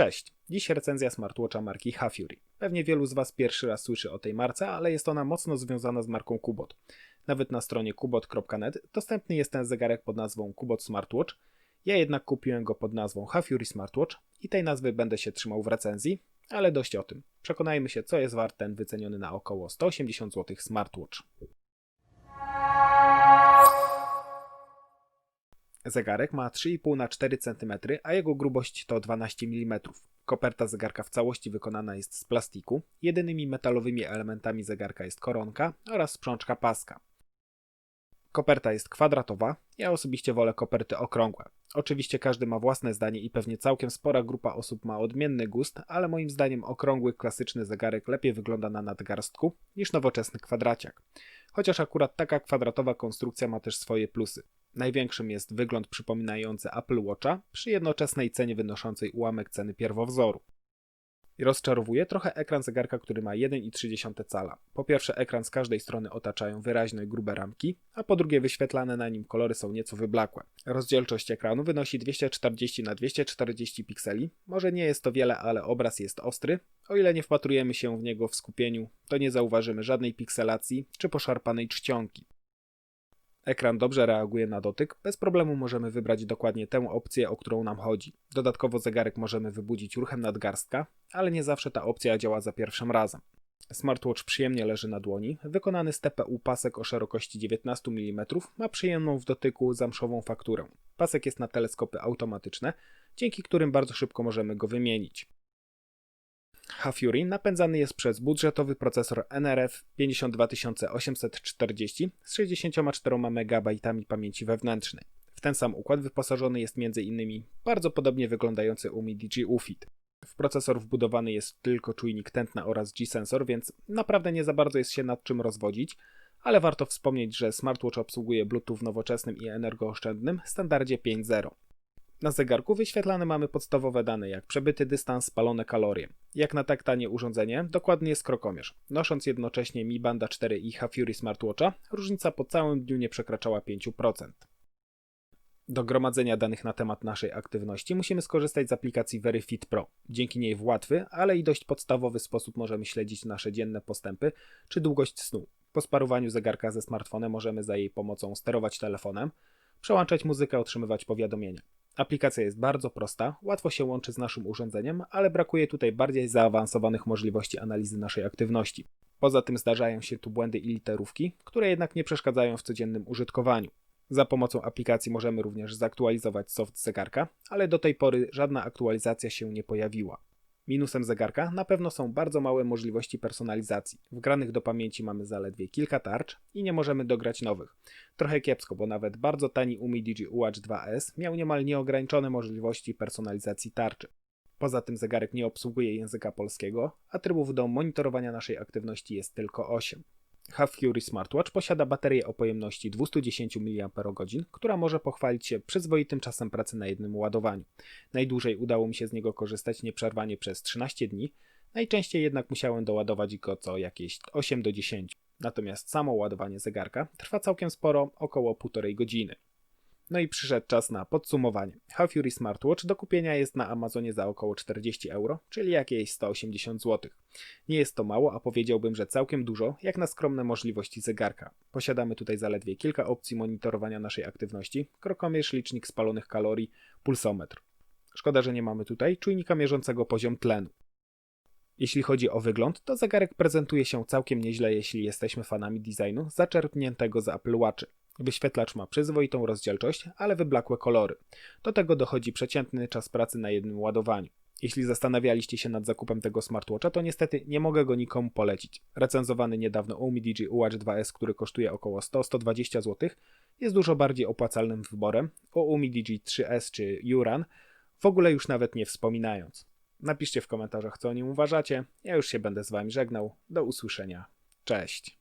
Cześć, dziś recenzja smartwatcha marki Hafury. Pewnie wielu z Was pierwszy raz słyszy o tej marce, ale jest ona mocno związana z marką Kubot. Nawet na stronie kubot.net dostępny jest ten zegarek pod nazwą Kubot Smartwatch. Ja jednak kupiłem go pod nazwą Hafury Smartwatch i tej nazwy będę się trzymał w recenzji, ale dość o tym. Przekonajmy się, co jest wart ten wyceniony na około 180 zł smartwatch. Zegarek ma 3,5 na 4 cm, a jego grubość to 12 mm. Koperta zegarka w całości wykonana jest z plastiku. Jedynymi metalowymi elementami zegarka jest koronka oraz sprzączka paska. Koperta jest kwadratowa, ja osobiście wolę koperty okrągłe. Oczywiście każdy ma własne zdanie i pewnie całkiem spora grupa osób ma odmienny gust, ale moim zdaniem okrągły, klasyczny zegarek lepiej wygląda na nadgarstku niż nowoczesny kwadraciak. Chociaż akurat taka kwadratowa konstrukcja ma też swoje plusy. Największym jest wygląd przypominający Apple Watcha przy jednoczesnej cenie wynoszącej ułamek ceny pierwowzoru. Rozczarowuje trochę ekran zegarka, który ma 1,3 cala. Po pierwsze, ekran z każdej strony otaczają wyraźne grube ramki, a po drugie, wyświetlane na nim kolory są nieco wyblakłe. Rozdzielczość ekranu wynosi 240 na 240 pikseli. Może nie jest to wiele, ale obraz jest ostry. O ile nie wpatrujemy się w niego w skupieniu, to nie zauważymy żadnej pikselacji czy poszarpanej czcionki. Ekran dobrze reaguje na dotyk, bez problemu możemy wybrać dokładnie tę opcję, o którą nam chodzi. Dodatkowo zegarek możemy wybudzić ruchem nadgarstka, ale nie zawsze ta opcja działa za pierwszym razem. Smartwatch przyjemnie leży na dłoni, wykonany z TPU pasek o szerokości 19 mm ma przyjemną w dotyku zamszową fakturę. Pasek jest na teleskopy automatyczne, dzięki którym bardzo szybko możemy go wymienić. Hafury napędzany jest przez budżetowy procesor NRF 52840 z 64 MB pamięci wewnętrznej. W ten sam układ wyposażony jest m.in. bardzo podobnie wyglądający UMI DG UFIT. W procesor wbudowany jest tylko czujnik tętna oraz G-sensor, więc naprawdę nie za bardzo jest się nad czym rozwodzić, ale warto wspomnieć, że smartwatch obsługuje Bluetooth w nowoczesnym i energooszczędnym standardzie 5.0. Na zegarku wyświetlane mamy podstawowe dane jak przebyty dystans, spalone kalorie. Jak na tak tanie urządzenie, dokładnie jest krokomierz. Nosząc jednocześnie Mi Banda 4 i Hafury Smartwatcha, różnica po całym dniu nie przekraczała 5%. Do gromadzenia danych na temat naszej aktywności musimy skorzystać z aplikacji VeryFit Pro. Dzięki niej w łatwy, ale i dość podstawowy sposób możemy śledzić nasze dzienne postępy czy długość snu. Po sparowaniu zegarka ze smartfonem możemy za jej pomocą sterować telefonem, przełączać muzykę, otrzymywać powiadomienia. Aplikacja jest bardzo prosta, łatwo się łączy z naszym urządzeniem, ale brakuje tutaj bardziej zaawansowanych możliwości analizy naszej aktywności. Poza tym zdarzają się tu błędy i literówki, które jednak nie przeszkadzają w codziennym użytkowaniu. Za pomocą aplikacji możemy również zaktualizować soft zegarka, ale do tej pory żadna aktualizacja się nie pojawiła. Minusem zegarka na pewno są bardzo małe możliwości personalizacji. Wgranych do pamięci mamy zaledwie kilka tarcz i nie możemy dograć nowych. Trochę kiepsko, bo nawet bardzo tani UMI Digi Watch 2S miał niemal nieograniczone możliwości personalizacji tarczy. Poza tym zegarek nie obsługuje języka polskiego, a trybów do monitorowania naszej aktywności jest tylko 8. Half Fury Smartwatch posiada baterię o pojemności 210 mAh, która może pochwalić się przyzwoitym czasem pracy na jednym ładowaniu. Najdłużej udało mi się z niego korzystać nieprzerwanie przez 13 dni, najczęściej jednak musiałem doładować go co jakieś 8 do 10. Natomiast samo ładowanie zegarka trwa całkiem sporo, około 1,5 godziny. No i przyszedł czas na podsumowanie. Half Fury Smartwatch do kupienia jest na Amazonie za około 40 euro, czyli jakieś 180 zł. Nie jest to mało, a powiedziałbym, że całkiem dużo, jak na skromne możliwości zegarka. Posiadamy tutaj zaledwie kilka opcji monitorowania naszej aktywności, krokomierz, licznik spalonych kalorii, pulsometr. Szkoda, że nie mamy tutaj czujnika mierzącego poziom tlenu. Jeśli chodzi o wygląd, to zegarek prezentuje się całkiem nieźle, jeśli jesteśmy fanami designu zaczerpniętego z Apple Watchy. Wyświetlacz ma przyzwoitą rozdzielczość, ale wyblakłe kolory. Do tego dochodzi przeciętny czas pracy na jednym ładowaniu. Jeśli zastanawialiście się nad zakupem tego smartwatcha, to niestety nie mogę go nikomu polecić. Recenzowany niedawno UMI Digi Watch 2S, który kosztuje około 100-120 zł, jest dużo bardziej opłacalnym wyborem. O UMI Digi 3S czy Uran w ogóle już nawet nie wspominając. Napiszcie w komentarzach, co o nim uważacie. Ja już się będę z Wami żegnał. Do usłyszenia. Cześć.